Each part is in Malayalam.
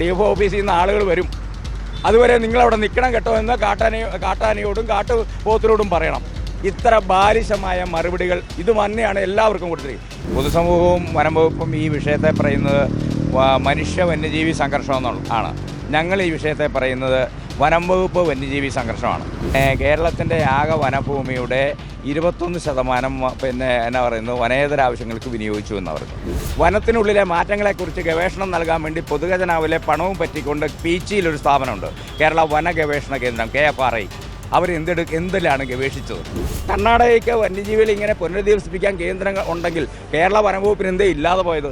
ഡി എഫ് ഓഫീസിൽ നിന്ന് ആളുകൾ വരും. അതുവരെ നിങ്ങളവിടെ നിൽക്കണം കേട്ടോ എന്ന് കാട്ടാന കാട്ടാനയോടും കാട്ടുപോത്തിനോടും പറയണം. ഇത്ര ബാലിശമായ മറുപടികൾ ഇത് തന്നെയാണ് എല്ലാവർക്കും കൊടുത്തിരിക്കുന്നത് പൊതുസമൂഹവും വനംവകുപ്പും ഈ വിഷയത്തെ പറയുന്നത് മനുഷ്യ വന്യജീവി സംഘർഷം എന്നുള്ള ആണ് ഞങ്ങൾ ഈ വിഷയത്തെ പറയുന്നത് വനം വകുപ്പ് വന്യജീവി സംഘർഷമാണ്. കേരളത്തിന്റെ ആകെ വനഭൂമിയുടെ ഇരുപത്തൊന്ന് ശതമാനം പിന്നെ എന്നാ പറയുന്നത് വനേതര ആവശ്യങ്ങൾക്ക് വിനിയോഗിച്ചു എന്ന് പറഞ്ഞു വനത്തിനുള്ളിലെ മാറ്റങ്ങളെക്കുറിച്ച് ഗവേഷണം നൽകാൻ വേണ്ടി പൊതുഖജനാവിലെ പണവും പറ്റിക്കൊണ്ട് പീച്ചിയിലൊരു സ്ഥാപനമുണ്ട്. കേരള വന ഗവേഷണ കേന്ദ്രം കെ എഫ് ആർ ഐ. അവർ എന്തെടു എന്തിലാണ് ഗവേഷിച്ചത്? കർണാടകയ്ക്ക് വന്യജീവികൾ ഇങ്ങനെ പുനരധിവസിപ്പിക്കാൻ കേന്ദ്രങ്ങൾ ഉണ്ടെങ്കിൽ കേരള വനംവകുപ്പിന് എന്തേ ഇല്ലാതെ പോയത്?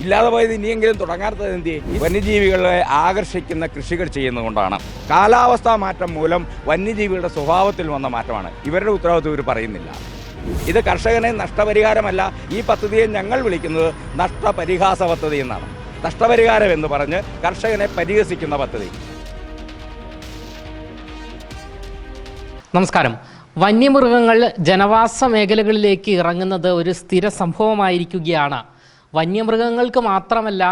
ഇല്ലാതെ പോയത് ഇനിയെങ്കിലും തുടങ്ങാത്തത് എന്ത്? വന്യജീവികളെ ആകർഷിക്കുന്ന കൃഷികൾ ചെയ്യുന്നതുകൊണ്ടാണ്. കാലാവസ്ഥാ മാറ്റം മൂലം വന്യജീവികളുടെ സ്വഭാവത്തിൽ വന്ന മാറ്റമാണ്. ഇവരുടെ ഉത്തരവാദിത്വം ഇവർ പറയുന്നില്ല. ഇത് കർഷകനെ നഷ്ടപരിഹാരമല്ല ഈ പദ്ധതിയെ ഞങ്ങൾ വിളിക്കുന്നത് നഷ്ടപരിഹാസ പദ്ധതി എന്നാണ്. നഷ്ടപരിഹാരം എന്ന് പറഞ്ഞ് കർഷകനെ പരിഹസിക്കുന്ന പദ്ധതി. നമസ്കാരം. വന്യമൃഗങ്ങൾ ജനവാസ മേഖലകളിലേക്ക് ഇറങ്ങുന്നത് ഒരു സ്ഥിര സംഭവമായിരിക്കുകയാണ്. വന്യമൃഗങ്ങൾക്ക് മാത്രമല്ല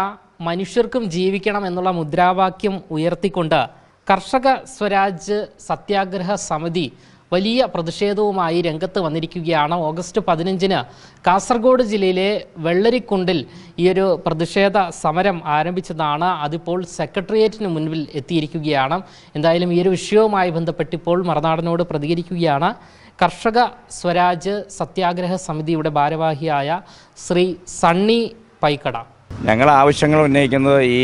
മനുഷ്യർക്കും ജീവിക്കണം എന്നുള്ള മുദ്രാവാക്യം ഉയർത്തിക്കൊണ്ട് കർഷക സ്വരാജ് സത്യാഗ്രഹ സമിതി വലിയ പ്രതിഷേധവുമായി രംഗത്ത് വന്നിരിക്കുകയാണ്. ഓഗസ്റ്റ് പതിനഞ്ചിന് കാസർഗോഡ് ജില്ലയിലെ വെള്ളരിക്കുണ്ടിൽ ഈ ഒരു പ്രതിഷേധ സമരം ആരംഭിച്ചതാണ്. അതിപ്പോൾ സെക്രട്ടേറിയറ്റിന് മുൻപിൽ എത്തിയിരിക്കുകയാണ്. എന്തായാലും ഈ ഒരു വിഷയവുമായി ബന്ധപ്പെട്ടിപ്പോൾ മറനാടനോട് പ്രതികരിക്കുകയാണ്. കർഷക സ്വരാജ് സത്യാഗ്രഹ സമിതിയുടെ ഭാരവാഹിയായ ശ്രീ സണ്ണി പൈക്കട. ഞങ്ങൾ ആവശ്യങ്ങൾ ഉന്നയിക്കുന്നത് ഈ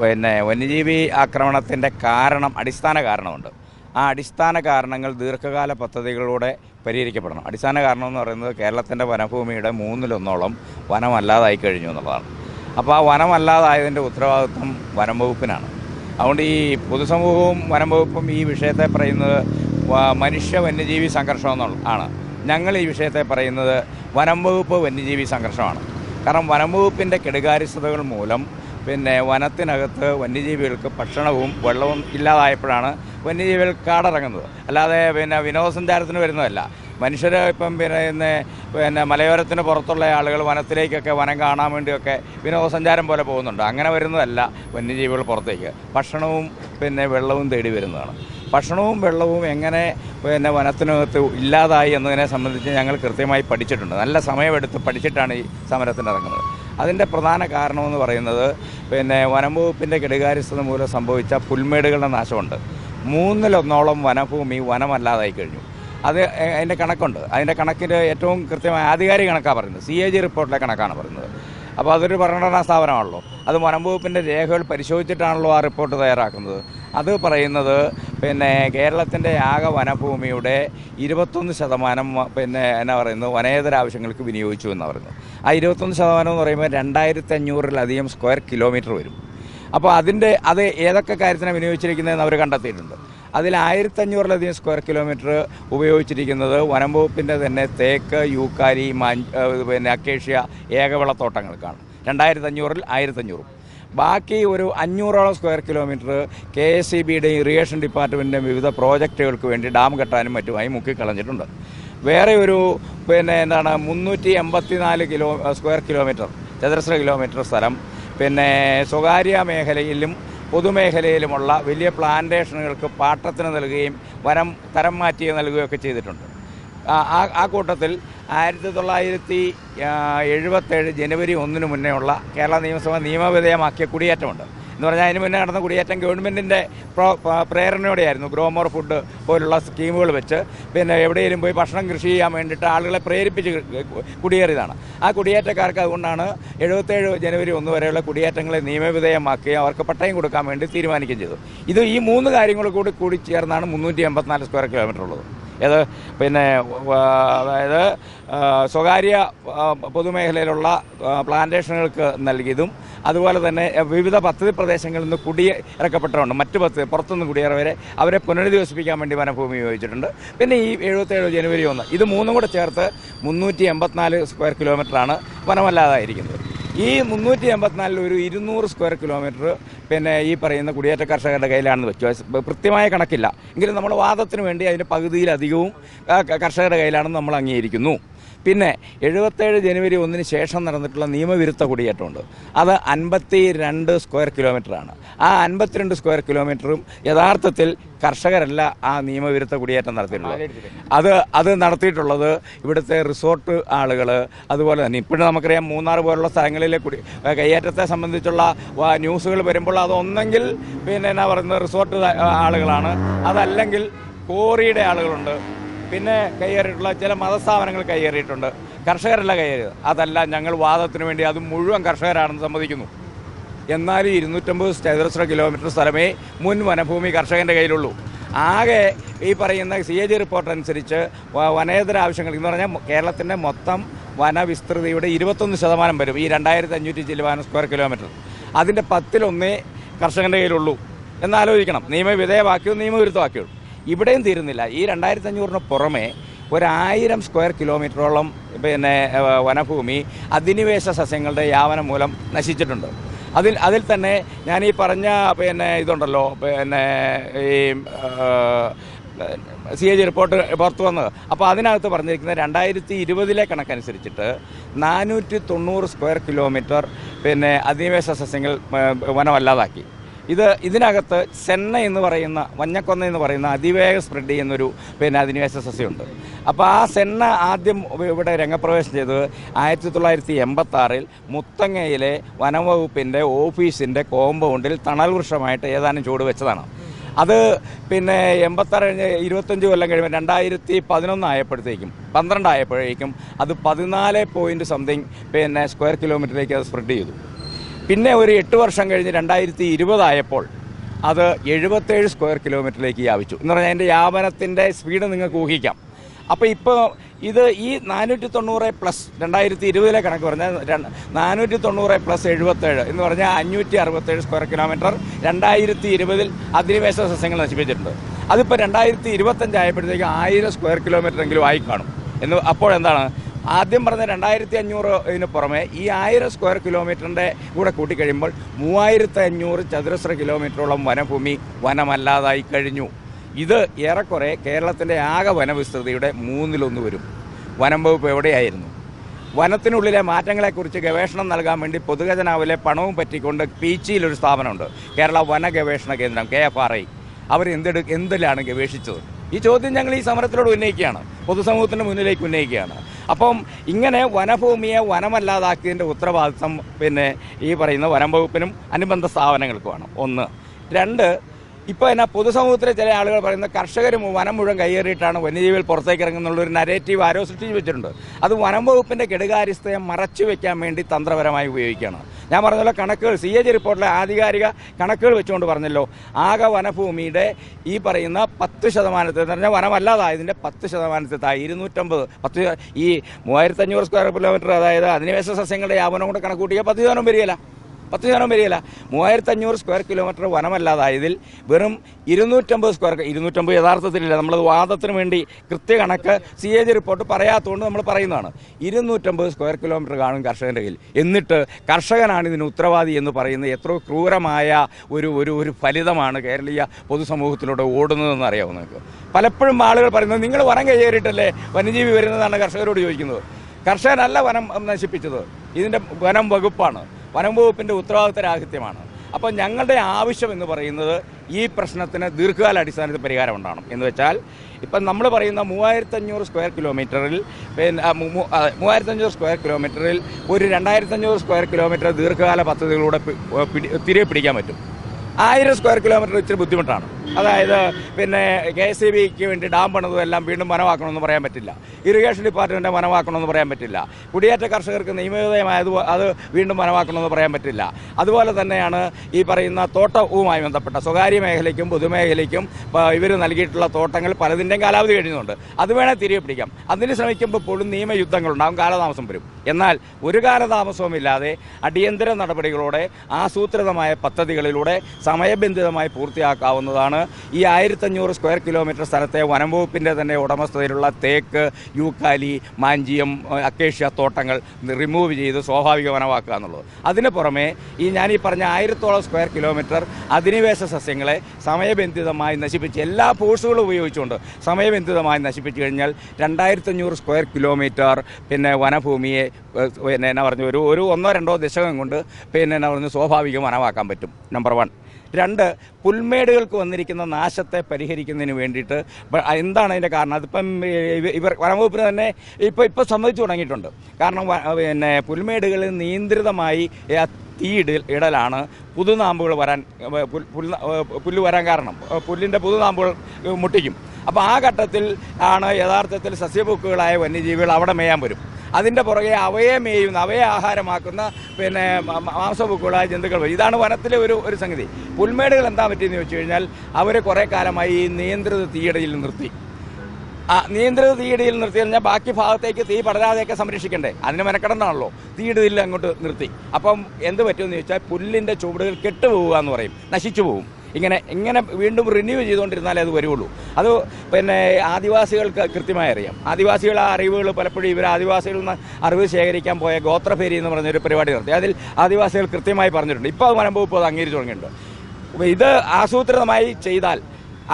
പിന്നെ വന്യജീവി ആക്രമണത്തിന്റെ കാരണം അടിസ്ഥാന കാരണമുണ്ട്. ആ അടിസ്ഥാന കാരണങ്ങൾ ദീർഘകാല പദ്ധതികളിലൂടെ പരിഹരിക്കപ്പെടണം. അടിസ്ഥാന കാരണം എന്ന് പറയുന്നത് കേരളത്തിന്റെ വനഭൂമിയുടെ മൂന്നിലൊന്നോളം വനമല്ലാതായി കഴിഞ്ഞു എന്നുള്ളതാണ്. അപ്പോൾ ആ വനമല്ലാതായതിന്റെ ഉത്തരവാദിത്വം വനം വകുപ്പിനാണ്. അതുകൊണ്ട് ഈ പൊതുസമൂഹവും വനം വകുപ്പും ഈ വിഷയത്തെ പറയുന്നത് മനുഷ്യ വന്യജീവി സംഘർഷം എന്നുള്ള ആണ് ഞങ്ങൾ ഈ വിഷയത്തെ പറയുന്നത് വനം വകുപ്പ് വന്യജീവി സംഘർഷമാണ്. കാരണം വനം വകുപ്പിന്റെ കെടുകാര്യസ്ഥതകൾ മൂലം പിന്നെ വനത്തിനകത്ത് വന്യജീവികൾക്ക് ഭക്ഷണവും വെള്ളവും ഇല്ലാതായപ്പോഴാണ് വന്യജീവികൾ കാടിറങ്ങുന്നത്. അല്ലാതെ പിന്നെ വിനോദസഞ്ചാരത്തിന് വരുന്നതല്ല. മനുഷ്യർ ഇപ്പം പിന്നെ പിന്നെ മലയോരത്തിന് പുറത്തുള്ള ആളുകൾ വനത്തിലേക്കൊക്കെ വനം കാണാൻ വേണ്ടിയൊക്കെ വിനോദസഞ്ചാരം പോലെ പോകുന്നുണ്ട്. അങ്ങനെ വരുന്നതല്ല വന്യജീവികൾ പുറത്തേക്ക്. ഭക്ഷണവും പിന്നെ വെള്ളവും തേടി വരുന്നതാണ്. ഭക്ഷണവും വെള്ളവും എങ്ങനെ പിന്നെ വനത്തിനകത്ത് ഇല്ലാതായി എന്നതിനെ സംബന്ധിച്ച് ഞങ്ങൾ കൃത്യമായി പഠിച്ചിട്ടുണ്ട്. നല്ല സമയമെടുത്ത് പഠിച്ചിട്ടാണ് ഈ സമരത്തിന് ഇറങ്ങുന്നത് അതിന്റെ പ്രധാന കാരണമെന്ന് പറയുന്നത് പിന്നെ വനം വകുപ്പിന്റെ കെടുകാര്യസ്ഥത മൂലം സംഭവിച്ച പുൽമേടുകളുടെ നാശമുണ്ട്. മൂന്നിലൊന്നോളം വനഭൂമി വനമല്ലാതായി കഴിഞ്ഞു. അത് അതിന്റെ കണക്കുണ്ട്. അതിന്റെ കണക്കിന്റെ ഏറ്റവും കൃത്യമായ ആധികാരിക കണക്കാണ് പറയുന്നത്. സി എ ജി റിപ്പോർട്ടിലെ കണക്കാണ് പറയുന്നത്. അപ്പോൾ അതൊരു ഭരണഘടനാ സ്ഥാപനമാണല്ലോ. അത് വനം വകുപ്പിന്റെ രേഖകൾ പരിശോധിച്ചിട്ടാണല്ലോ ആ റിപ്പോർട്ട് തയ്യാറാക്കുന്നത്. അത് പറയുന്നത് പിന്നെ കേരളത്തിന്റെ ആകെ വനഭൂമിയുടെ ഇരുപത്തൊന്ന് ശതമാനം പിന്നെ എന്നാ പറയുന്നത് വനേതര ആവശ്യങ്ങൾക്ക് വിനിയോഗിച്ചു എന്ന് പറയുന്നത്. ആ ഇരുപത്തൊന്ന് ശതമാനം എന്ന് പറയുമ്പോൾ രണ്ടായിരത്തി അഞ്ഞൂറിലധികം സ്ക്വയർ കിലോമീറ്റർ വരും. അപ്പോൾ അതിന്റെ അത് ഏതൊക്കെ കാര്യത്തിനാണ് വിനിയോഗിച്ചിരിക്കുന്നതെന്ന് അവർ കണ്ടെത്തിയിട്ടുണ്ട്. അതിൽ ആയിരത്തഞ്ഞൂറിലധികം സ്ക്വയർ കിലോമീറ്റർ ഉപയോഗിച്ചിരിക്കുന്നത് വനം വകുപ്പിന്റെ തന്നെ തേക്ക് യൂക്കാരി മാഞ്ച് പിന്നെ അക്കേഷ്യ ഏകവിളത്തോട്ടങ്ങൾക്കാണ്. രണ്ടായിരത്തഞ്ഞൂറിൽ ആയിരത്തഞ്ഞൂറും. ബാക്കി ഒരു അഞ്ഞൂറോളം square kilometre K S C ബിയുടെയും irrigation ഡിപ്പാർട്ട്മെന്റിന്റെയും വിവിധ പ്രോജക്റ്റുകൾക്ക് വേണ്ടി ഡാം കെട്ടാനും മറ്റുമായി മുക്കിക്കളഞ്ഞിട്ടുണ്ട് വേറെ ഒരു പിന്നെ എന്താണ് മുന്നൂറ്റി എൺപത്തിനാല് കിലോ സ്ക്വയർ കിലോമീറ്റർ ചതുരശ്ര കിലോമീറ്റർ സ്ഥലം. പിന്നെ സ്വകാര്യ മേഖലയിലും പൊതുമേഖലയിലുമുള്ള വലിയ പ്ലാന്റേഷനുകൾക്ക് പാട്ടത്തിന് നൽകുകയും വനം തരം മാറ്റി നൽകുകയൊക്കെ ചെയ്തിട്ടുണ്ട്. ആ- ആ ആ കൂട്ടത്തിൽ ആയിരത്തി തൊള്ളായിരത്തി എഴുപത്തേഴ് ജനുവരി ഒന്നിന് മുന്നേ ഉള്ള കേരള നിയമസഭ നിയമവിധേയമാക്കിയ കുടിയേറ്റമുണ്ട്. എന്ന് പറഞ്ഞാൽ അതിന് മുന്നേ നടന്ന കുടിയേറ്റം ഗവൺമെന്റിന്റെ പ്രേരണയോടെയായിരുന്നു. ഗ്രോമോർ ഫുഡ് പോലുള്ള സ്കീമുകൾ വെച്ച് പിന്നെ എവിടെയെങ്കിലും പോയി ഭക്ഷണം കൃഷി ചെയ്യാൻ വേണ്ടിയിട്ട് ആളുകളെ പ്രേരിപ്പിച്ച് കുടിയേറിയതാണ്. ആ കുടിയേറ്റക്കാർക്ക് അതുകൊണ്ടാണ് എഴുപത്തേഴ് ജനുവരി ഒന്ന് വരെയുള്ള കുടിയേറ്റങ്ങളെ നിയമവിധേയമാക്കുകയും അവർക്ക് പട്ടയം കൊടുക്കാൻ വേണ്ടി തീരുമാനിക്കുകയും ചെയ്തു. ഇത് ഈ മൂന്ന് കാര്യങ്ങൾ കൂടി കൂടി ചേർന്നാണ് മുന്നൂറ്റി എൺപത്തിനാല് സ്ക്വയർ കിലോമീറ്റർ ഉള്ളത്. ഏത് പിന്നെ അതായത് സ്വകാര്യ പൊതുമേഖലയിലുള്ള പ്ലാന്റേഷനുകൾക്ക് നൽകിയതും അതുപോലെ തന്നെ വിവിധ പദ്ധതി പ്രദേശങ്ങളിൽ നിന്ന് കുടിയിറക്കപ്പെട്ടവരുണ്ട്. മറ്റ് പദ്ധതി പുറത്തുനിന്ന് കുടിയേറവരെ അവരെ പുനരധിവസിപ്പിക്കാൻ വേണ്ടി വനഭൂമി ഉപയോഗിച്ചിട്ടുണ്ട്. പിന്നെ ഈ എഴുപത്തേഴ് ജനുവരി ഒന്ന് ഇത് മൂന്നും കൂടെ ചേർത്ത് മുന്നൂറ്റി എൺപത്തിനാല് സ്ക്വയർ കിലോമീറ്ററാണ് വനമല്ലാതായിരിക്കുന്നത്. ഈ മുന്നൂറ്റി എൺപത്തിനാലിൽ ഒരു ഇരുന്നൂറ് സ്ക്വയർ കിലോമീറ്റർ പിന്നെ ഈ പറയുന്ന കുടിയേറ്റ കർഷകരുടെ കയ്യിലാണെന്ന് വെച്ചു. കൃത്യമായ കണക്കില്ല. എങ്കിലും നമ്മൾ വാദത്തിന് വേണ്ടി അതിന്റെ പകുതിയിലധികവും കർഷകരുടെ കയ്യിലാണെന്ന് നമ്മൾ അംഗീകരിക്കുന്നു. പിന്നെ എഴുപത്തേഴ് ജനുവരി ഒന്നിന് ശേഷം നടന്നിട്ടുള്ള നിയമവിരുദ്ധ കുടിയേറ്റമുണ്ട്. അത് അൻപത്തി രണ്ട് സ്ക്വയർ കിലോമീറ്ററാണ്. ആ അൻപത്തിരണ്ട് സ്ക്വയർ കിലോമീറ്ററും യഥാർത്ഥത്തിൽ കർഷകരല്ല ആ നിയമവിരുദ്ധ കുടിയേറ്റം നടത്തിയിട്ടുള്ളത്. അത് അത് നടത്തിയിട്ടുള്ളത് ഇവിടുത്തെ റിസോർട്ട് ആളുകൾ അതുപോലെ തന്നെ ഇപ്പോഴും നമുക്കറിയാം മൂന്നാർ പോലുള്ള സ്ഥലങ്ങളിലെ കുടി കയ്യേറ്റത്തെ സംബന്ധിച്ചുള്ള ന്യൂസുകൾ വരുമ്പോൾ അതൊന്നെങ്കിൽ പിന്നെ എന്നാ പറയുന്നത് റിസോർട്ട് ആളുകളാണ്. അതല്ലെങ്കിൽ കോറിയുടെ ആളുകളുണ്ട്. പിന്നെ കയ്യേറിയിട്ടുള്ള ചില മതസ്ഥാപനങ്ങൾ കയ്യേറിയിട്ടുണ്ട്. കർഷകരല്ല കയ്യേറിയത്. അതല്ല ഞങ്ങൾ വാദത്തിന് വേണ്ടി അത് മുഴുവൻ കർഷകരാണെന്ന് സമ്മതിക്കുന്നു. എന്നാലും ഇരുന്നൂറ്റമ്പത് ചതുരശ്ര കിലോമീറ്റർ സ്ഥലമേ മുൻ വനഭൂമി കർഷകന്റെ കയ്യിലുള്ളൂ. ആകെ ഈ പറയുന്ന സി എ ജി റിപ്പോർട്ട് അനുസരിച്ച് വനേതര ആവശ്യങ്ങൾ എന്ന് പറഞ്ഞാൽ കേരളത്തിന്റെ മൊത്തം വനവിസ്തൃതിയുടെ ഇരുപത്തൊന്ന് ശതമാനം വരും ഈ രണ്ടായിരത്തി അഞ്ഞൂറ്റി ചിലവാന സ്ക്വയർ കിലോമീറ്റർ അതിന്റെ പത്തിലൊന്നേ കർഷകന്റെ കയ്യിലുള്ളൂ. എന്നാലോചിക്കണം. നിയമവിധേയമാക്കിയോ നിയമവിരുദ്ധമാക്കിയോ ഇവിടെയും തീരുന്നില്ല. ഈ രണ്ടായിരത്തി അഞ്ഞൂറിന് പുറമെ ഒരായിരം സ്ക്വയർ കിലോമീറ്ററോളം പിന്നെ വനഭൂമി അധിനിവേശ സസ്യങ്ങളുടെ യാവനം മൂലം നശിച്ചിട്ടുണ്ട്. അതിൽ അതിൽ തന്നെ ഞാൻ ഈ പറഞ്ഞ പിന്നെ ഇതുണ്ടല്ലോ പിന്നെ ഈ സി എ ജി റിപ്പോർട്ട് പുറത്തു വന്നത്. അപ്പോൾ അതിനകത്ത് പറഞ്ഞിരിക്കുന്നത് രണ്ടായിരത്തി ഇരുപതിലെ കണക്കനുസരിച്ചിട്ട് നാനൂറ്റി തൊണ്ണൂറ് സ്ക്വയർ കിലോമീറ്റർ പിന്നെ അധിനിവേശ സസ്യങ്ങൾ വനമല്ലാതാക്കി. ഇത് ഇതിനകത്ത് സെന്ന എന്ന് പറയുന്ന വഞ്ഞക്കൊന്ന എന്ന് പറയുന്ന അതിവേഗം സ്പ്രെഡ് ചെയ്യുന്നൊരു പിന്നെ അധിനിവേശ സസ്യമുണ്ട്. അപ്പോൾ ആ സെന്ന ആദ്യം ഇവിടെ രംഗപ്രവേശം ചെയ്തത് ആയിരത്തി തൊള്ളായിരത്തി എൺപത്തി ആറിൽ മുത്തങ്ങയിലെ വനംവകുപ്പിന്റെ ഓഫീസിന്റെ കോമ്പൗണ്ടിൽ തണൽ വൃക്ഷമായിട്ട് ഏതാനും ചുവട് വെച്ചതാണ്. അത് പിന്നെ എൺപത്താറ് കഴിഞ്ഞ് ഇരുപത്തഞ്ച് കൊല്ലം കഴിയുമ്പോൾ രണ്ടായിരത്തി പതിനൊന്നായപ്പോഴത്തേക്കും പന്ത്രണ്ടായപ്പോഴേക്കും അത് പതിനാല് പോയിന്റ് സംതിങ് പിന്നെ സ്ക്വയർ കിലോമീറ്ററിലേക്ക് അത് സ്പ്രെഡ് ചെയ്തു. പിന്നെ ഒരു എട്ട് വർഷം കഴിഞ്ഞ് രണ്ടായിരത്തി ഇരുപതായപ്പോൾ അത് എഴുപത്തേഴ് സ്ക്വയർ കിലോമീറ്ററിലേക്ക് വ്യാപിച്ചു. എന്ന് പറഞ്ഞാൽ അതിന്റെ വ്യാപനത്തിന്റെ സ്പീഡ് നിങ്ങൾക്ക് ഊഹിക്കാം. അപ്പോൾ ഇപ്പോൾ ഇത് ഈ നാനൂറ്റി തൊണ്ണൂറ് പ്ലസ് രണ്ടായിരത്തി ഇരുപതിലെ കണക്ക് പറഞ്ഞാൽ നാനൂറ്റി തൊണ്ണൂറ് പ്ലസ് എഴുപത്തേഴ് എന്ന് പറഞ്ഞാൽ അഞ്ഞൂറ്റി അറുപത്തേഴ് സ്ക്വയർ കിലോമീറ്റർ രണ്ടായിരത്തി ഇരുപതിൽ അധിനിവേശ സസ്യങ്ങൾ നശിപ്പിച്ചിട്ടുണ്ട്. അതിപ്പോൾ രണ്ടായിരത്തി ഇരുപത്തഞ്ചായപ്പോഴത്തേക്ക് ആയിരം സ്ക്വയർ കിലോമീറ്റർ എങ്കിലും ആയി കാണും എന്ന് അപ്പോഴെന്താണ്? ആദ്യം പറഞ്ഞ രണ്ടായിരത്തി അഞ്ഞൂറ് ഇതിന് പുറമെ ഈ ആയിരം സ്ക്വയർ കിലോമീറ്ററിന്റെ കൂടെ കൂട്ടിക്കഴിയുമ്പോൾ മൂവായിരത്തി അഞ്ഞൂറ് ചതുരശ്ര കിലോമീറ്ററോളം വനഭൂമി വനമല്ലാതായി കഴിഞ്ഞു. ഇത് ഏറെക്കുറെ കേരളത്തിന്റെ ആകെ വനവിസ്തൃതിയുടെ മൂന്നിലൊന്ന് വരും. വനം വകുപ്പ് എവിടെയായിരുന്നു? വനത്തിനുള്ളിലെ മാറ്റങ്ങളെക്കുറിച്ച് ഗവേഷണം നൽകാൻ വേണ്ടി പൊതുഖജനാവിലെ പണവും പറ്റിക്കൊണ്ട് പീച്ചിയിലൊരു സ്ഥാപനമുണ്ട്. കേരള വന ഗവേഷണ കേന്ദ്രം കെ എഫ് ആർ ഐ. അവർ എന്തെടു എന്തിലാണ് ഗവേഷിച്ചത്? ഈ ചോദ്യം ഞങ്ങൾ ഈ സമരത്തിലൂടെ ഉന്നയിക്കുകയാണ്. പൊതുസമൂഹത്തിന്റെ മുന്നിലേക്ക് ഉന്നയിക്കുകയാണ്. അപ്പം ഇങ്ങനെ വനഭൂമിയെ വനമല്ലാതാക്കിയതിന്റെ ഉത്തരവാദിത്വം പിന്നെ ഈ പറയുന്ന വനം വകുപ്പിനും അനുബന്ധ സ്ഥാപനങ്ങൾക്കുമാണ്. ഒന്ന്. രണ്ട് ഇപ്പോൾ എന്നാ പൊതുസമൂഹത്തിലെ ചില ആളുകൾ പറയുന്നത് കർഷകർ വനം മുഴുവൻ കയ്യേറിയിട്ടാണ് വന്യജീവികൾ പുറത്തേക്ക് ഇറങ്ങുന്നുള്ള ഒരു നരേറ്റീവ് ആരോ സൃഷ്ടിച്ചു വെച്ചിട്ടുണ്ട് അത് വനം വകുപ്പിന്റെ കെടുകാര്യസ്ഥയെ മറച്ചു വെക്കാൻ വേണ്ടി തന്ത്രപരമായി ഉപയോഗിക്കുകയാണ്. ഞാൻ പറഞ്ഞല്ലോ കണക്കുകൾ സി എ ജി റിപ്പോർട്ടിലെ ആധികാരിക കണക്കുകൾ വെച്ചുകൊണ്ട് പറഞ്ഞല്ലോ. ആകെ വനഭൂമിയുടെ ഈ പറയുന്ന പത്ത് ശതമാനത്തിൽ എന്ന് പറഞ്ഞാൽ വനമല്ലാതായതിന്റെ പത്ത് ശതമാനത്തിൽ താഴെ ഇരുന്നൂറ്റമ്പത് പത്ത് ഈ മൂവായിരത്തഞ്ഞൂറ് സ്ക്വയർ കിലോമീറ്റർ അതായത് അധിനിവേശ സസ്യങ്ങളുടെ യാപനം കൊണ്ട് കണക്കൂട്ടിയാൽ പത്ത് ശതമാനം വരികയില്ല. പത്ത് ശതമാനം വരികയില്ല. മൂവായിരത്തി അഞ്ഞൂറ് സ്ക്വയർ കിലോമീറ്റർ വനമല്ലാതായതിൽ വെറും ഇരുന്നൂറ്റമ്പത് സ്ക്വയർ ഇരുന്നൂറ്റമ്പത് യഥാർത്ഥത്തിലില്ല. നമ്മളത് വാദത്തിന് വേണ്ടി കൃത്യ കണക്ക് സി എ ജി റിപ്പോർട്ട് പറയാത്തതുകൊണ്ട് നമ്മൾ പറയുന്നതാണ്. ഇരുന്നൂറ്റമ്പത് സ്ക്വയർ കിലോമീറ്റർ കാണും കർഷകന്റെ കയ്യിൽ. എന്നിട്ട് കർഷകനാണ് ഇതിന് ഉത്തരവാദി എന്ന് പറയുന്നത് എത്ര ക്രൂരമായ ഒരു ഒരു ഒരു ഫലിതമാണ് കേരളീയ പൊതുസമൂഹത്തിലൂടെ ഓടുന്നതെന്ന് അറിയാമോ നിങ്ങൾക്ക്? പലപ്പോഴും ആളുകൾ പറയുന്നത് നിങ്ങൾ വനം കയ്യേറിയിട്ടല്ലേ വന്യജീവി വരുന്നതാണ് കർഷകരോട് ചോദിക്കുന്നത്. കർഷകനല്ല വനം നശിപ്പിച്ചത്. ഇതിന്റെ വനം വകുപ്പാണ്. വനം വകുപ്പിന്റെ ഉത്തരവാദിത്ത രാഹിത്യമാണ്. അപ്പോൾ ഞങ്ങളുടെ ആവശ്യം എന്ന് പറയുന്നത് ഈ പ്രശ്നത്തിന് ദീർഘകാല അടിസ്ഥാനത്തിൽ പരിഹാരം ഉണ്ടാകണം എന്ന് വെച്ചാൽ ഇപ്പം നമ്മൾ പറയുന്ന മൂവായിരത്തഞ്ഞൂറ് സ്ക്വയർ കിലോമീറ്ററിൽ പിന്നെ മൂവായിരത്തഞ്ഞൂറ് സ്ക്വയർ കിലോമീറ്ററിൽ ഒരു രണ്ടായിരത്തഞ്ഞൂറ് സ്ക്വയർ കിലോമീറ്റർ ദീർഘകാല പദ്ധതികളിലൂടെ പി- പിടി- തിരികെ പിടിക്കാൻ പറ്റും. ആയിരം സ്ക്വയർ കിലോമീറ്റർ ഇച്ചിരി ബുദ്ധിമുട്ടാണ്. അതായത് പിന്നെ കെ എസ് ഇ ബിക്ക് വേണ്ടി ഡാം പണിതും എല്ലാം വീണ്ടും വനമാക്കണമെന്ന് പറയാൻ പറ്റില്ല. ഇറിഗേഷൻ ഡിപ്പാർട്ട്മെന്റ് വനമാക്കണമെന്ന് പറയാൻ പറ്റില്ല. കുടിയേറ്റ കർഷകർക്ക് നിയമവിധേയമായത് അത് വീണ്ടും വനമാക്കണമെന്ന് പറയാൻ പറ്റില്ല. അതുപോലെ തന്നെയാണ് ഈ പറയുന്ന തോട്ടവുമായി ബന്ധപ്പെട്ട സ്വകാര്യ മേഖലയ്ക്കും പൊതുമേഖലയ്ക്കും ഇവർ നൽകിയിട്ടുള്ള തോട്ടങ്ങൾ പലതിന്റെയും കാലാവധി കഴിയുന്നുണ്ട് അത് വേണേൽ തിരികെ പിടിക്കാം. അതിന് ശ്രമിക്കുമ്പോൾ പോലും നിയമയുദ്ധങ്ങളുണ്ടാകും കാലതാമസം വരും. എന്നാൽ ഒരു കാലതാമസവും ഇല്ലാതെ അടിയന്തര നടപടികളോടെ ആസൂത്രിതമായ പദ്ധതികളിലൂടെ സമയബന്ധിതമായി പൂർത്തിയാക്കാവുന്നതാണ് ഈ ആയിരത്തഞ്ഞൂറ് സ്ക്വയർ കിലോമീറ്റർ സ്ഥലത്തെ വനം വകുപ്പിന്റെ തന്നെ ഉടമസ്ഥതയിലുള്ള തേക്ക് യൂക്കാലി മാഞ്ചിയം അക്കേഷ്യ തോട്ടങ്ങൾ റിമൂവ് ചെയ്ത് സ്വാഭാവിക വനമാക്കുക എന്നുള്ളത്. അതിന് പുറമെ ഈ ഞാൻ ഈ പറഞ്ഞ ആയിരത്തോളം സ്ക്വയർ കിലോമീറ്റർ അധിനിവേശ സസ്യങ്ങളെ സമയബന്ധിതമായി നശിപ്പിച്ച് എല്ലാ ഫോഴ്സുകളും ഉപയോഗിച്ചുകൊണ്ട് സമയബന്ധിതമായി നശിപ്പിച്ചു കഴിഞ്ഞാൽ രണ്ടായിരത്തഞ്ഞൂറ് സ്ക്വയർ കിലോമീറ്റർ പിന്നെ വനഭൂമിയെ പിന്നെ എന്നാ പറഞ്ഞു ഒരു ഒരു ഒന്നോ രണ്ടോ ദശകം കൊണ്ട് പിന്നെ എന്നാ പറഞ്ഞു സ്വാഭാവിക വനമാക്കാൻ പറ്റും. നമ്പർ വൺ രണ്ട് പുൽമേടുകൾക്ക് വന്നിരിക്കുന്ന നാശത്തെ പരിഹരിക്കുന്നതിന് വേണ്ടിയിട്ട് എന്താണ് അതിന്റെ കാരണം? അതിപ്പം ഇവർ വനംവകുപ്പിന് തന്നെ ഇപ്പോൾ ഇപ്പോൾ സമ്മതിച്ചു തുടങ്ങിയിട്ടുണ്ട്. കാരണം പിന്നെ പുൽമേടുകളിൽ നിയന്ത്രിതമായി തീയിടൽ തീയിട ഇടലാണ് പുതുനാമ്പുകൾ വരാൻ പുല്ല് വരാൻ കാരണം. പുല്ലിന്റെ പുതുനാമ്പുകൾ മുട്ടിക്കും. അപ്പോൾ ആ ഘട്ടത്തിൽ ആണ് യഥാർത്ഥത്തിൽ സസ്യബുക്കുകളായ വന്യജീവികൾ അവിടെ മേയാൻ വരും. അതിന്റെ പുറകെ അവയെ മേയുന്ന അവയെ ആഹാരമാക്കുന്ന പിന്നെ മാംസപൂക്കളായ ജന്തുക്കൾ വരും. ഇതാണ് വനത്തിലെ ഒരു ഒരു സംഗതി. പുൽമേടുകൾ എന്താ പറ്റിയെന്ന് ചോദിച്ചു കഴിഞ്ഞാൽ അവർ കുറേ കാലമായി ഈ നിയന്ത്രിത തീയിടയിൽ നിർത്തി. ആ നിയന്ത്രിത തീയിടയിൽ നിർത്തി കഴിഞ്ഞാൽ ബാക്കി ഭാഗത്തേക്ക് തീ പടരാതെയൊക്കെ സംരക്ഷിക്കണ്ടേ? അതിന് മെനക്കെടണമല്ലോ തീയിടയിൽ അങ്ങോട്ട് നിർത്തി. അപ്പം എന്ത് പറ്റുമെന്ന് ചോദിച്ചാൽ പുല്ലിന്റെ ചുവടുകൾ കെട്ടുപോവുക എന്ന് പറയും. നശിച്ചു പോകും ഇങ്ങനെ ഇങ്ങനെ വീണ്ടും റിന്യൂ ചെയ്തുകൊണ്ടിരുന്നാലേ അത് വരുള്ളൂ. അത് പിന്നെ ആദിവാസികൾക്ക് കൃത്യമായി അറിയാം. ആദിവാസികൾ ആ അറിവുകൾ പലപ്പോഴും ഇവർ ആദിവാസികളിൽ നിന്ന് അറിവ് ശേഖരിക്കാൻ പോയ ഗോത്രഫേരി എന്ന് പറഞ്ഞൊരു പരിപാടി നടത്തി. അതിൽ ആദിവാസികൾ കൃത്യമായി പറഞ്ഞിട്ടുണ്ട്. ഇപ്പോൾ അത് വനംവകുപ്പ് അത് അംഗീകരിച്ചു തുടങ്ങിയിട്ടുണ്ട്. ഇത് ആസൂത്രിതമായി ചെയ്താൽ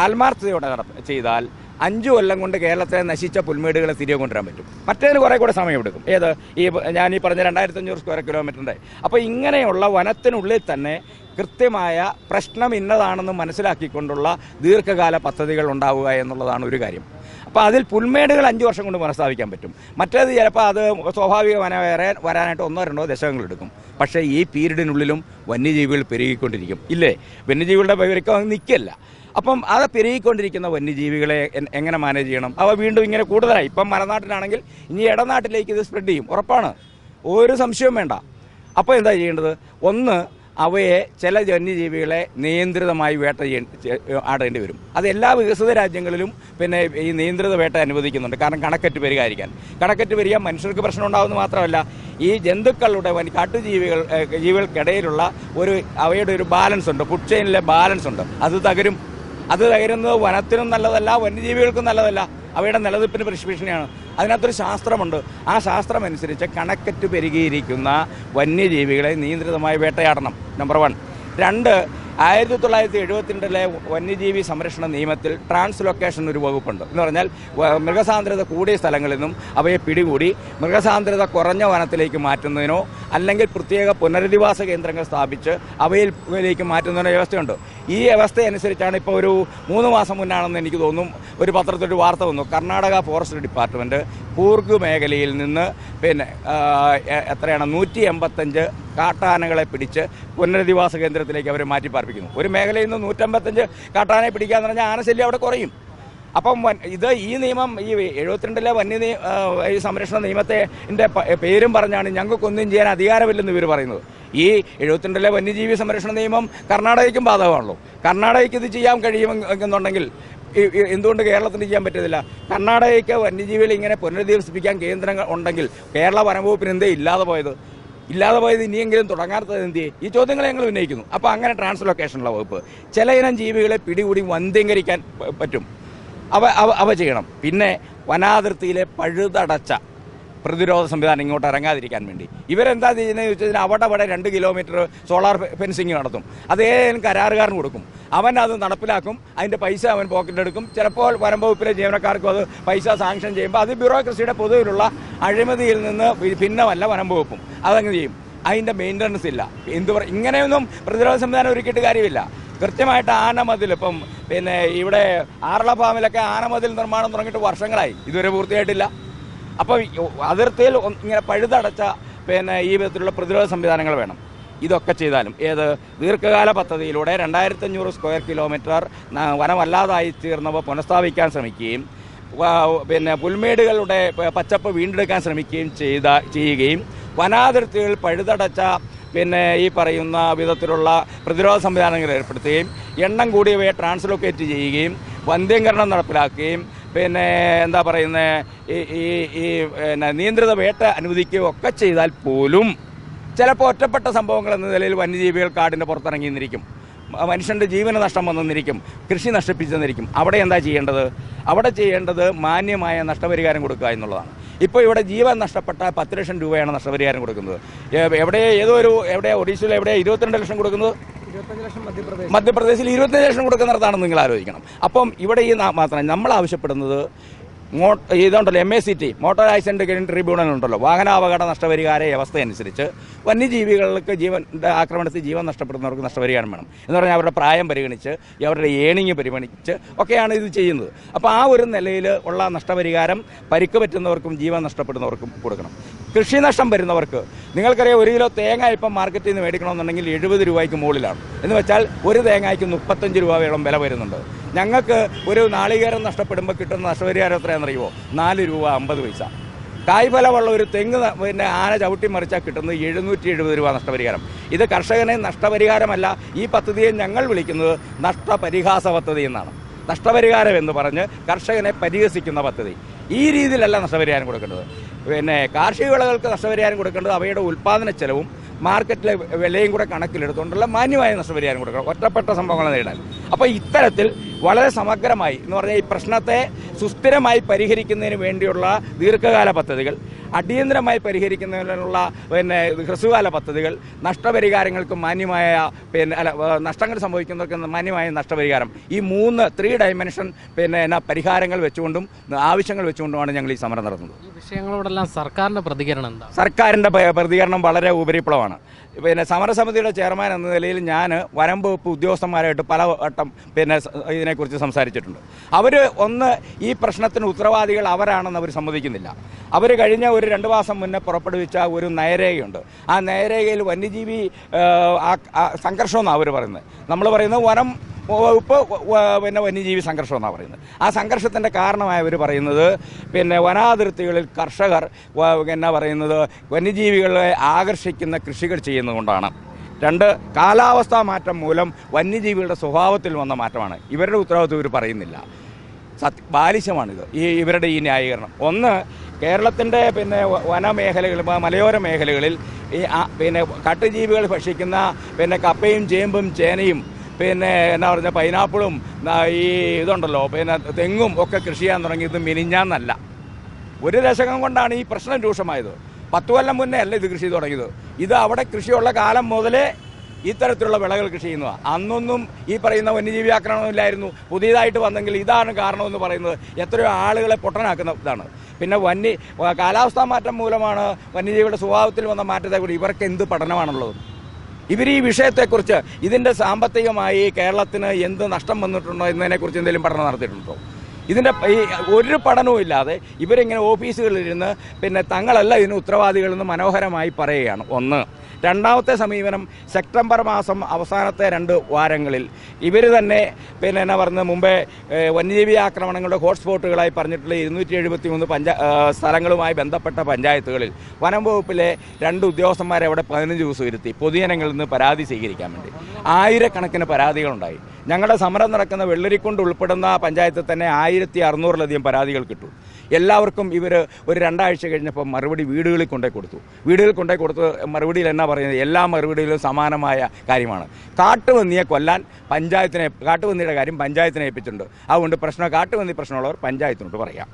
ആത്മാർത്ഥതയോടെ ചെയ്താൽ അഞ്ചു കൊല്ലം കൊണ്ട് കേരളത്തിലെ നശിച്ച പുൽമേടുകളെ തിരികെ കൊണ്ടുവരാൻ പറ്റും. മറ്റേതിന് കുറേ കൂടെ സമയമെടുക്കും ഏത്? ഈ ഞാൻ ഈ പറഞ്ഞ രണ്ടായിരത്തി അഞ്ഞൂറ് സ്ക്വയർ കിലോമീറ്ററിന്റെ അപ്പോൾ ഇങ്ങനെയുള്ള വനത്തിനുള്ളിൽ തന്നെ കൃത്യമായ പ്രശ്നം ഇന്നതാണെന്ന് മനസ്സിലാക്കിക്കൊണ്ടുള്ള ദീർഘകാല പദ്ധതികൾ ഉണ്ടാവുക എന്നുള്ളതാണ് ഒരു കാര്യം. അപ്പോൾ അതിൽ പുൽമേടുകൾ അഞ്ച് വർഷം കൊണ്ട് പുനഃസ്ഥാപിക്കാൻ പറ്റും. മറ്റേത് ചിലപ്പോൾ അത് സ്വാഭാവിക വന വേറെ വരാനായിട്ട് ഒന്നോ രണ്ടോ ദശകങ്ങൾ എടുക്കും. പക്ഷേ ഈ പീരീഡിനുള്ളിലും വന്യജീവികൾ പെരുകിക്കൊണ്ടിരിക്കും. ഇല്ലേ? വന്യജീവികളുടെ വിവരക്കം നിൽക്കില്ല അപ്പം അത് പെരുകിക്കൊണ്ടിരിക്കുന്ന വന്യജീവികളെ എങ്ങനെ മാനേജ് ചെയ്യണം? അവ വീണ്ടും ഇങ്ങനെ കൂടുതലായി. ഇപ്പം മലനാട്ടിലാണെങ്കിൽ ഇനി ഇടനാട്ടിലേക്ക് ഇത് സ്പ്രെഡ് ചെയ്യും. ഉറപ്പാണ്. ഒരു സംശയവും വേണ്ട. അപ്പോൾ എന്താ ചെയ്യേണ്ടത്? ഒന്ന് അവയെ ചില വന്യജീവികളെ നിയന്ത്രിതമായി വേട്ട ആടേണ്ടി വരും. അത് എല്ലാ വികസിത രാജ്യങ്ങളിലും പിന്നെ ഈ നിയന്ത്രിത വേട്ട അനുവദിക്കുന്നുണ്ട്. കാരണം കണക്കറ്റ് പരിഹരിക്കാൻ കണക്കറ്റ് പെരുകാൻ മനുഷ്യർക്ക് പ്രശ്നം ഉണ്ടാകുമെന്ന് മാത്രമല്ല ഈ ജന്തുക്കളുടെ വൻ കാട്ടുജീവികൾ ജീവികൾക്കിടയിലുള്ള ഒരു അവയുടെ ഒരു ബാലൻസ് ഉണ്ട്. ഫുഡ് ചെയിനിലെ ബാലൻസ് ഉണ്ട്. അത് തകരും. അത് തകരുന്നത് വനത്തിനും നല്ലതല്ല വന്യജീവികൾക്കും നല്ലതല്ല. അവയുടെ നിലനിൽപ്പിന് ഭീഷണിയാണ് അതിനകത്തൊരു ശാസ്ത്രമുണ്ട്. ആ ശാസ്ത്രം അനുസരിച്ച് കണക്കറ്റ് പെരുകിയിരിക്കുന്ന വന്യജീവികളെ നിയന്ത്രിതമായി വേട്ടയാടണം. നമ്പർ വൺ രണ്ട് ആയിരത്തി തൊള്ളായിരത്തി എഴുപത്തിരണ്ടിലെ വന്യജീവി സംരക്ഷണ നിയമത്തിൽ ട്രാൻസ്ലൊക്കേഷൻ ഒരു വകുപ്പുണ്ട്. എന്ന് പറഞ്ഞാൽ മൃഗസാന്ദ്രത കൂടിയ സ്ഥലങ്ങളിൽ നിന്നും അവയെ പിടികൂടി മൃഗസാന്ദ്രത കുറഞ്ഞ വനത്തിലേക്ക് മാറ്റുന്നതിനോ അല്ലെങ്കിൽ പ്രത്യേക പുനരധിവാസ കേന്ദ്രങ്ങൾ സ്ഥാപിച്ച് അവയിലേക്ക് മാറ്റുന്നതിനോ വ്യവസ്ഥയുണ്ട്. ഈ വ്യവസ്ഥ അനുസരിച്ചാണ് ഇപ്പോൾ ഒരു മൂന്ന് മാസം മുന്നാണെന്ന് എനിക്ക് തോന്നും ഒരു പത്രത്തിലൊരു വാർത്ത വന്നു. കർണാടക ഫോറസ്റ്റ് ഡിപ്പാർട്ട്മെന്റ് കൂർഗ് മേഖലയിൽ നിന്ന് പിന്നെ എത്രയാണ്? നൂറ്റി എൺപത്തഞ്ച് കാട്ടാനകളെ പിടിച്ച് പുനരധിവാസ കേന്ദ്രത്തിലേക്ക് അവർ മാറ്റി പാർപ്പിക്കുന്നു ഒരു മേഖലയിൽ നിന്ന് നൂറ്റമ്പത്തഞ്ച് കാട്ടാനയെ പിടിക്കാന്ന് പറഞ്ഞാൽ ആനശല്യം അവിടെ കുറയും. അപ്പം ഇത് ഈ നിയമം ഈ എഴുപത്തിരണ്ടിലെ വന്യ സംരക്ഷണ നിയമത്തെ പേരും പറഞ്ഞാണ് ഞങ്ങൾക്കൊന്നും ചെയ്യാൻ അധികാരമില്ലെന്ന് ഇവർ പറയുന്നത്. ഈ എഴുപത്തിരണ്ടിലെ വന്യജീവി സംരക്ഷണ നിയമം കർണാടകയ്ക്കും ബാധകമാണല്ലോ. കർണാടകയ്ക്ക് ഇത് ചെയ്യാൻ കഴിയുമെന്നുണ്ടെങ്കിൽ എന്തുകൊണ്ട് കേരളത്തിന് ചെയ്യാൻ പറ്റുന്നില്ല കർണാടകയ്ക്ക് വന്യജീവികൾ ഇങ്ങനെ പുനരധിവസിപ്പിക്കാൻ കേന്ദ്രങ്ങൾ ഉണ്ടെങ്കിൽ കേരള വനംവകുപ്പിന് എന്തേ ഇല്ലാതെ പോയത്? ഇല്ലാതെ പോയത് ഇനിയെങ്കിലും തുടങ്ങാത്തത് എന്ത്? ഈ ചോദ്യങ്ങൾ ഞങ്ങൾ ഉന്നയിക്കുന്നു. അപ്പോൾ അങ്ങനെ ട്രാൻസ്ലൊക്കേഷനുള്ള വകുപ്പ്. ചില ഇനം ജീവികളെ പിടികൂടി വന്ധ്യങ്കരിക്കാൻ പറ്റും. അവ അവ ചെയ്യണം. പിന്നെ വനാതിർത്തിയിലെ പഴുതടച്ച പ്രതിരോധ സംവിധാനം ഇങ്ങോട്ട് ഇറങ്ങാതിരിക്കാൻ വേണ്ടി. ഇവരെന്താ ചെയ്യുന്നത് വെച്ചാൽ അവിടെ അവിടെ രണ്ട് കിലോമീറ്റർ സോളാർ ഫെൻസിങ് നടത്തും. അത് ഏതെങ്കിലും കരാറുകാരന് കൊടുക്കും. അവൻ അത് നടപ്പിലാക്കും അതിന്റെ പൈസ അവൻ പോക്കറ്റെടുക്കും ചിലപ്പോൾ വനം വകുപ്പിലെ ജീവനക്കാർക്കും അത് പൈസ സാങ്ഷൻ ചെയ്യുമ്പോൾ അത് ബ്യൂറോക്രസിയുടെ പൊതുവിലുള്ള അഴിമതിയിൽ നിന്ന് ഭിന്നമല്ല വനംവകുപ്പും അതങ്ങ് ചെയ്യും. അതിന്റെ മെയിന്റനൻസ് ഇല്ല. എന്ത് ഇങ്ങനെയൊന്നും പ്രതിരോധ സംവിധാനം ഒരുക്കിയിട്ട് കാര്യമില്ല. കൃത്യമായിട്ട് ആനമതിൽ ഇപ്പം പിന്നെ ഇവിടെ ആറള ഫാമിലൊക്കെ ആനമതിൽ നിർമ്മാണം തുടങ്ങിയിട്ട് വർഷങ്ങളായി. ഇതുവരെ പൂർത്തിയായിട്ടില്ല. അപ്പോൾ അതിർത്തിയിൽ ഇങ്ങനെ പഴുതടച്ച പിന്നെ ഈ വിധത്തിലുള്ള പ്രതിരോധ സംവിധാനങ്ങൾ വേണം. ഇതൊക്കെ ചെയ്താലും ഏത് ദീർഘകാല പദ്ധതിയിലൂടെ രണ്ടായിരത്തഞ്ഞൂറ് സ്ക്വയർ കിലോമീറ്റർ വനമല്ലാതായി തീർന്നവ പുനഃസ്ഥാപിക്കാൻ ശ്രമിക്കുകയും പിന്നെ പുൽമേടുകളുടെ പച്ചപ്പ് വീണ്ടെടുക്കാൻ ശ്രമിക്കുകയും ചെയ്ത ചെയ്യുകയും വനാതിർത്തികൾ പഴുതടച്ച പിന്നെ ഈ പറയുന്ന വിധത്തിലുള്ള പ്രതിരോധ സംവിധാനങ്ങൾ ഏർപ്പെടുത്തുകയും എണ്ണം കൂടിയവയെ ട്രാൻസ്ലൊക്കേറ്റ് ചെയ്യുകയും വന്ധ്യംകരണം നടപ്പിലാക്കുകയും പിന്നെ എന്താ പറയുന്നത് ഈ ഈ ഈ പിന്നെ നിയന്ത്രിത വേട്ട അനുവദിക്കുകയോ ഒക്കെ ചെയ്താൽ പോലും ചിലപ്പോൾ ഒറ്റപ്പെട്ട സംഭവങ്ങൾ എന്ന നിലയിൽ വന്യജീവികൾ കാടിന്റെ പുറത്തിറങ്ങി നിന്നിരിക്കും. മനുഷ്യന്റെ ജീവന നഷ്ടം വന്നെന്നിരിക്കും കൃഷി നശിപ്പിച്ചെന്നിരിക്കും അവിടെ എന്താ ചെയ്യേണ്ടത്? അവിടെ ചെയ്യേണ്ടത് മാന്യമായ നഷ്ടപരിഹാരം കൊടുക്കുക എന്നുള്ളതാണ്. ഇപ്പോൾ ഇവിടെ ജീവൻ നഷ്ടപ്പെട്ട പത്ത് ലക്ഷം രൂപയാണ് നഷ്ടപരിഹാരം കൊടുക്കുന്നത്. എവിടെ ഏതോ ഒരു എവിടെ ഒഡീഷയിൽ എവിടെ ഇരുപത്തിരണ്ട് ലക്ഷം കൊടുക്കുന്നത്? മധ്യപ്രദേശിൽ. ഇരുപത്തഞ്ച് ലക്ഷം കൊടുക്കുന്നിടത്താണ് നിങ്ങൾ ആലോചിക്കണം. അപ്പം ഇവിടെ ഈ മാത്രം നമ്മൾ ആവശ്യപ്പെടുന്നത് ഇതുണ്ടല്ലോ M A C T motor accident tribunal ഉണ്ടല്ലോ. വാഹനാപകട നഷ്ടപരിഹാര വ്യവസ്ഥ അനുസരിച്ച് വന്യജീവികൾക്ക് ജീവൻ ആക്രമണത്തിൽ ജീവൻ നഷ്ടപ്പെടുന്നവർക്ക് നഷ്ടപരിഹാരം വേണം. എന്ന് പറഞ്ഞാൽ അവരുടെ പ്രായം പരിഗണിച്ച് അവരുടെ ഏണിങ് പരിഗണിച്ച് ഒക്കെയാണ് ഇത് ചെയ്യുന്നത്. അപ്പോൾ ആ ഒരു നിലയിൽ ഉള്ള നഷ്ടപരിഹാരം പരിക്ക് പറ്റുന്നവർക്കും ജീവൻ നഷ്ടപ്പെടുന്നവർക്കും കൊടുക്കണം. കൃഷി നഷ്ടം വരുന്നവർക്ക് നിങ്ങൾക്കറിയാം ഒരു കിലോ തേങ്ങ ഇപ്പം മാർക്കറ്റിൽ നിന്ന് മേടിക്കണമെന്നുണ്ടെങ്കിൽ എഴുപത് രൂപയ്ക്ക് മുകളിലാണ്. എന്ന് വെച്ചാൽ ഒരു തേങ്ങയ്ക്ക് മുപ്പത്തഞ്ച് രൂപയോളം വില വരുന്നുണ്ട്. ഞങ്ങൾക്ക് ഒരു നാളികേരം നഷ്ടപ്പെടുമ്പോൾ കിട്ടുന്ന നഷ്ടപരിഹാരം എത്രയാണെന്നറിയുമോ? നാല് രൂപ അമ്പത് പൈസ. കായ്ഫലമുള്ള ഒരു തെങ്ങ് പിന്നെ ആന ചവിട്ടി മറിച്ചാൽ കിട്ടുന്നത് എഴുന്നൂറ്റി എഴുപത് രൂപ നഷ്ടപരിഹാരം. ഇത് കർഷകനെ നഷ്ടപരിഹാരമല്ല ഈ പദ്ധതിയെ ഞങ്ങൾ വിളിക്കുന്നത് നഷ്ടപരിഹാസ പദ്ധതി എന്നാണ്. നഷ്ടപരിഹാരം എന്ന് പറഞ്ഞ് കർഷകനെ പരിഹസിക്കുന്ന പദ്ധതി. ഈ രീതിയിലല്ല നഷ്ടപരിഹാരം കൊടുക്കേണ്ടത്. പിന്നെ കാർഷിക വിളകൾക്ക് നഷ്ടപരിഹാരം കൊടുക്കേണ്ടത് അവയുടെ ഉൽപ്പാദന ചെലവും മാർക്കറ്റിലെ വിലയും കൂടെ കണക്കിലെടുത്തുകൊണ്ടുള്ള മാന്യമായ നഷ്ടപരിഹാരം കൊടുക്കണം. ഒറ്റപ്പെട്ട സംഭവങ്ങൾ നേടാൻ അപ്പോൾ ഇത്തരത്തിൽ വളരെ സമഗ്രമായി എന്ന് പറഞ്ഞാൽ ഈ പ്രശ്നത്തെ സുസ്ഥിരമായി പരിഹരിക്കുന്നതിന് വേണ്ടിയുള്ള ദീർഘകാല പദ്ധതികൾ അടിയന്തരമായി പരിഹരിക്കുന്നതിനുള്ള പിന്നെ ഹ്രസ്വകാല പദ്ധതികൾ നഷ്ടപരിഹാരങ്ങൾക്ക് മാന്യമായ പിന്നെ അല്ല നഷ്ടങ്ങൾ സംഭവിക്കുന്നവർക്ക് മാന്യമായ നഷ്ടപരിഹാരം. ഈ മൂന്ന് ത്രീ ഡയമെൻഷൻ പിന്നെ എന്നാ പരിഹാരങ്ങൾ വെച്ചുകൊണ്ടും ആവശ്യങ്ങൾ വെച്ചുകൊണ്ടുമാണ് ഞങ്ങൾ ഈ സമരം നടത്തുന്നത്. ഈ വിഷയങ്ങളോടെല്ലാം സർക്കാരിന്റെ പ്രതികരണം എന്താ സർക്കാരിന്റെ പ്രതികരണം വളരെ ഉപരിപ്ലവമാണ്. പിന്നെ സമരസമിതിയുടെ ചെയർമാൻ എന്ന നിലയിൽ ഞാൻ വനം വകുപ്പ് ഉദ്യോഗസ്ഥന്മാരായിട്ട് പല വട്ടം പിന്നെ ഇതിനെക്കുറിച്ച് സംസാരിച്ചിട്ടുണ്ട്. അവർ ഒന്ന് ഈ പ്രശ്നത്തിന് ഉത്തരവാദികൾ അവരാണെന്ന് അവർ സമ്മതിക്കുന്നില്ല. അവർ കഴിഞ്ഞ ഒരു രണ്ട് മാസം മുന്നേ പുറപ്പെടുവിച്ച ഒരു നയരേഖയുണ്ട്. ആ നയരേഖയിൽ വന്യജീവി ഏഹ്, ആ- ആ സംഘർഷം എന്നാണ് അവർ പറയുന്നത്. നമ്മൾ പറയുന്നത് വനം വകുപ്പ് പിന്നെ വന്യജീവി സംഘർഷം എന്നാണ് പറയുന്നത്. ആ സംഘർഷത്തിന്റെ കാരണമായി അവർ പറയുന്നത് പിന്നെ വനാതിർത്തികളിൽ കർഷകർ എന്നാ പറയുന്നത് വന്യജീവികളെ ആകർഷിക്കുന്ന കൃഷികൾ ചെയ്യുന്നതുകൊണ്ടാണ്. രണ്ട് കാലാവസ്ഥാ മാറ്റം മൂലം വന്യജീവികളുടെ സ്വഭാവത്തിൽ വന്ന മാറ്റമാണ്. ഇവരുടെ ഉത്തരവാദിത്വം ഇവർ പറയുന്നില്ല. സത്യ ബാലിശമാണിത്. ഈ ഇവരുടെ ഈ ന്യായീകരണം. ഒന്ന് കേരളത്തിന്റെ പിന്നെ വനമേഖലകൾ മലയോര മേഖലകളിൽ ഈ പിന്നെ കട്ടുജീവികൾ ഭക്ഷിക്കുന്ന പിന്നെ കപ്പയും ചേമ്പും ചേനയും പിന്നെ എന്നാ പറഞ്ഞ പൈനാപ്പിളും ഈ ഇതുണ്ടല്ലോ പിന്നെ തെങ്ങും ഒക്കെ കൃഷി ചെയ്യാൻ തുടങ്ങിയത് മിനിഞ്ഞാന്നല്ല. ഒരു ദശകം കൊണ്ടാണ് ഈ പ്രശ്നം രൂക്ഷമായത്. പത്ത് കൊല്ലം മുന്നേ അല്ല ഇത് കൃഷി തുടങ്ങിയത്. ഇത് അവിടെ കൃഷിയുള്ള കാലം മുതലേ ഇത്തരത്തിലുള്ള വിളകൾ കൃഷി ചെയ്യുന്നതാണ് അന്നൊന്നും ഈ പറയുന്ന വന്യജീവി ആക്രമണമില്ലായിരുന്നു പുതിയതായിട്ട് വന്നെങ്കിൽ ഇതാണ് കാരണമെന്ന് പറയുന്നത്. എത്രയോ ആളുകളെ പൊട്ടനാക്കുന്ന ഇതാണ്. പിന്നെ വന്യ കാലാവസ്ഥാ മാറ്റം മൂലമാണ് വന്യജീവിയുടെ സ്വഭാവത്തിൽ വന്ന മാറ്റത്തെക്കുറിച്ച് ഇവർക്ക് എന്ത് പഠനമാണുള്ളത്? ഇവർ ഈ വിഷയത്തെക്കുറിച്ച് ഇതിന്റെ സാമ്പത്തികമായി കേരളത്തിന് എന്ത് നഷ്ടം വന്നിട്ടുണ്ടോ എന്നതിനെക്കുറിച്ച് എന്തെങ്കിലും പഠനം നടത്തിയിട്ടുണ്ടോ? ഇതിന്റെ ഈ ഒരു പഠനവും ഇല്ലാതെ ഇവരിങ്ങനെ ഓഫീസുകളിലിരുന്ന് പിന്നെ തങ്ങളല്ല ഇതിന് ഉത്തരവാദികളെന്ന് മനോഹരമായി പറയുകയാണ്. ഒന്ന് രണ്ടാമത്തെ സമീപനം സെപ്റ്റംബർ മാസം അവസാനത്തെ രണ്ട് വാരങ്ങളിൽ ഇവർ തന്നെ പിന്നെ എന്നാ പറയുന്നത് മുമ്പേ വന്യജീവി ആക്രമണങ്ങളുടെ ഹോട്ട്സ്പോട്ടുകളായി പറഞ്ഞിട്ടുള്ള ഇരുന്നൂറ്റി എഴുപത്തി മൂന്ന് പഞ്ചാ സ്ഥലങ്ങളുമായി ബന്ധപ്പെട്ട പഞ്ചായത്തുകളിൽ വനം വകുപ്പിലെ രണ്ട് ഉദ്യോഗസ്ഥന്മാരെ അവിടെ പതിനഞ്ച് ദിവസം ഇരുത്തി പൊതുജനങ്ങളിൽ നിന്ന് പരാതി സ്വീകരിക്കാൻ വേണ്ടി ആയിരക്കണക്കിന് പരാതികളുണ്ടായി. ഞങ്ങളുടെ സമരം നടക്കുന്ന വെള്ളരിക്കുണ്ട് ഉൾപ്പെടുന്ന പഞ്ചായത്തിൽ തന്നെ ആയിരത്തി അറുന്നൂറിലധികം പരാതികൾ കിട്ടും. എല്ലാവർക്കും ഇവർ ഒരു രണ്ടാഴ്ച കഴിഞ്ഞപ്പോൾ മറുപടി വീടുകളിൽ കൊണ്ടേ കൊടുത്തു. വീടുകളിൽ കൊണ്ടേ കൊടുത്ത് മറുപടിയിൽ എന്നാ പറയുന്നത്? എല്ലാ മറുപടിയിലും സമാനമായ കാര്യമാണ്. കാട്ടുപന്നിയെ കൊല്ലാൻ പഞ്ചായത്തിനെ കാട്ടുപന്നിയുടെ കാര്യം പഞ്ചായത്തിനെ ഏൽപ്പിച്ചിട്ടുണ്ട്. അതുകൊണ്ട് പ്രശ്നം കാട്ടുപന്നി പ്രശ്നമുള്ളവർ പഞ്ചായത്തിനോട് പറയാം.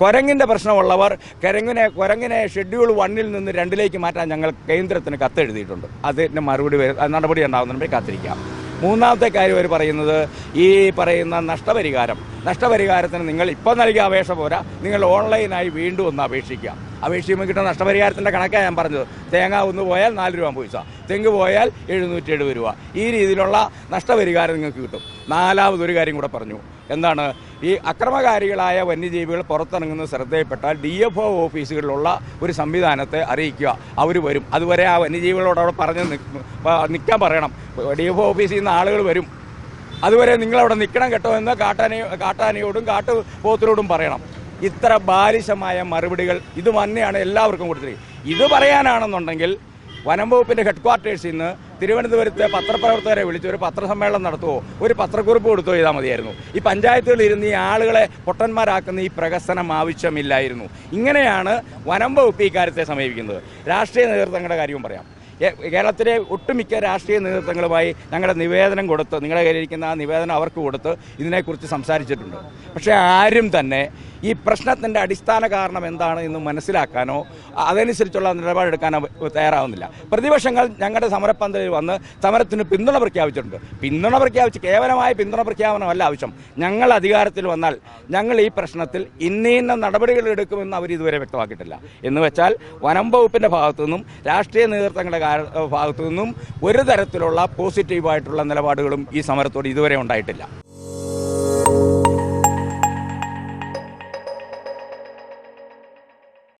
കുരങ്ങിന്റെ പ്രശ്നമുള്ളവർ കുരങ്ങിനെ കൊരങ്ങിനെ ഷെഡ്യൂൾ വണ്ണിൽ നിന്ന് രണ്ടിലേക്ക് മാറ്റാൻ ഞങ്ങൾ കേന്ദ്രത്തിന് കത്തെഴുതിയിട്ടുണ്ട്. അതിന് മറുപടി നടപടി ഉണ്ടാകുന്നതിന് കാത്തിരിക്കാം. മൂന്നാമത്തെ കാര്യം അവർ പറയുന്നത് ഈ പറയുന്ന നഷ്ടപരിഹാരം. നഷ്ടപരിഹാരത്തിന് നിങ്ങൾ ഇപ്പോൾ നൽകിയ അപേക്ഷ പോരാ. നിങ്ങൾ ഓൺലൈനായി വീണ്ടും ഒന്ന് അപേക്ഷിക്കുക അപേക്ഷിക്കുമ്പോൾ കിട്ടുന്ന നഷ്ടപരിഹാരത്തിന്റെ കണക്കാണ് ഞാൻ പറഞ്ഞത്. തേങ്ങ ഒന്ന് പോയാൽ നാല് രൂപ പൈസ. തെങ്ങ് പോയാൽ എഴുന്നൂറ്റി എഴുപത് രൂപ. ഈ രീതിയിലുള്ള നഷ്ടപരിഹാരം നിങ്ങൾക്ക് കിട്ടും. നാലാമതൊരു കാര്യം കൂടെ പറഞ്ഞു. എന്താണ്? ഈ അക്രമകാരികളായ വന്യജീവികൾ പുറത്തിറങ്ങുന്ന ശ്രദ്ധയിൽപ്പെട്ടാൽ ഡി എഫ് ഒ ഓഫീസുകളിലുള്ള ഒരു സംവിധാനത്തെ അറിയിക്കുക. അവർ വരും. അതുവരെ ആ വന്യജീവികളോട് അവിടെ പറഞ്ഞ് നിൽക്കാൻ പറയണം. ഡി എഫ് ഒ ഓഫീസിൽ നിന്ന് ആളുകൾ വരും. അതുവരെ നിങ്ങളവിടെ നിൽക്കണം കേട്ടോ എന്ന് കാട്ടാനയോ കാട്ടാനയോടും കാട്ടുപോത്തിനോടും പറയണം. ഇത്ര ബാലിശമായ മറുപടികൾ ഇത് തന്നെയാണ് എല്ലാവർക്കും കൊടുത്തിരിക്കുന്നത് ഇത് പറയാനാണെന്നുണ്ടെങ്കിൽ വനം വകുപ്പിന്റെ ഹെഡ് ക്വാർട്ടേഴ്സിൽ നിന്ന് തിരുവനന്തപുരത്തെ പത്രപ്രവർത്തകരെ വിളിച്ച് ഒരു പത്രസമ്മേളനം നടത്തുവോ ഒരു പത്രക്കുറിപ്പ് കൊടുത്തോ ചെയ്താൽ മതിയായിരുന്നു. ഈ പഞ്ചായത്തുകളിൽ ഇരുന്ന് ഈ ആളുകളെ പൊട്ടന്മാരാക്കുന്ന ഈ പ്രകസനം ആവശ്യമില്ലായിരുന്നു. ഇങ്ങനെയാണ് വനം വകുപ്പ് ഇക്കാര്യത്തെ കാര്യത്തെ സമീപിക്കുന്നത്. രാഷ്ട്രീയ നേതൃത്വങ്ങളുടെ കാര്യവും പറയാം. കേരളത്തിലെ ഒട്ടുമിക്ക രാഷ്ട്രീയ നേതൃത്വങ്ങളുമായി ഞങ്ങളുടെ നിവേദനം കൊടുത്ത് നിങ്ങളുടെ കയ്യിലിരിക്കുന്ന ആ നിവേദനം അവർക്ക് കൊടുത്ത് ഇതിനെക്കുറിച്ച് സംസാരിച്ചിട്ടുണ്ട്. പക്ഷേ ആരും തന്നെ ഈ പ്രശ്നത്തിന്റെ അടിസ്ഥാന കാരണം എന്താണ് എന്ന് മനസ്സിലാക്കാനോ അതനുസരിച്ചുള്ള നിലപാടെടുക്കാനോ തയ്യാറാവുന്നില്ല. പ്രതിപക്ഷങ്ങൾ ഞങ്ങളുടെ സമരപ്പന്തലിൽ വന്ന് സമരത്തിന് പിന്തുണ പ്രഖ്യാപിച്ചിട്ടുണ്ട്. പിന്തുണ പ്രഖ്യാപിച്ച് കേവലമായ പിന്തുണ പ്രഖ്യാപനമല്ല ആവശ്യം. ഞങ്ങൾ അധികാരത്തിൽ വന്നാൽ ഞങ്ങൾ ഈ പ്രശ്നത്തിൽ ഇന്ന നടപടികൾ എടുക്കുമെന്ന് അവർ ഇതുവരെ വ്യക്തമാക്കിയിട്ടില്ല. എന്ന് വെച്ചാൽ വനം വകുപ്പിന്റെ ഭാഗത്തു നിന്നും രാഷ്ട്രീയ നേതൃത്വങ്ങളുടെ ഭാഗത്തു നിന്നും ഒരു തരത്തിലുള്ള പോസിറ്റീവായിട്ടുള്ള നിലപാടുകളും ഈ സമരത്തോട് ഇതുവരെ ഉണ്ടായിട്ടില്ല.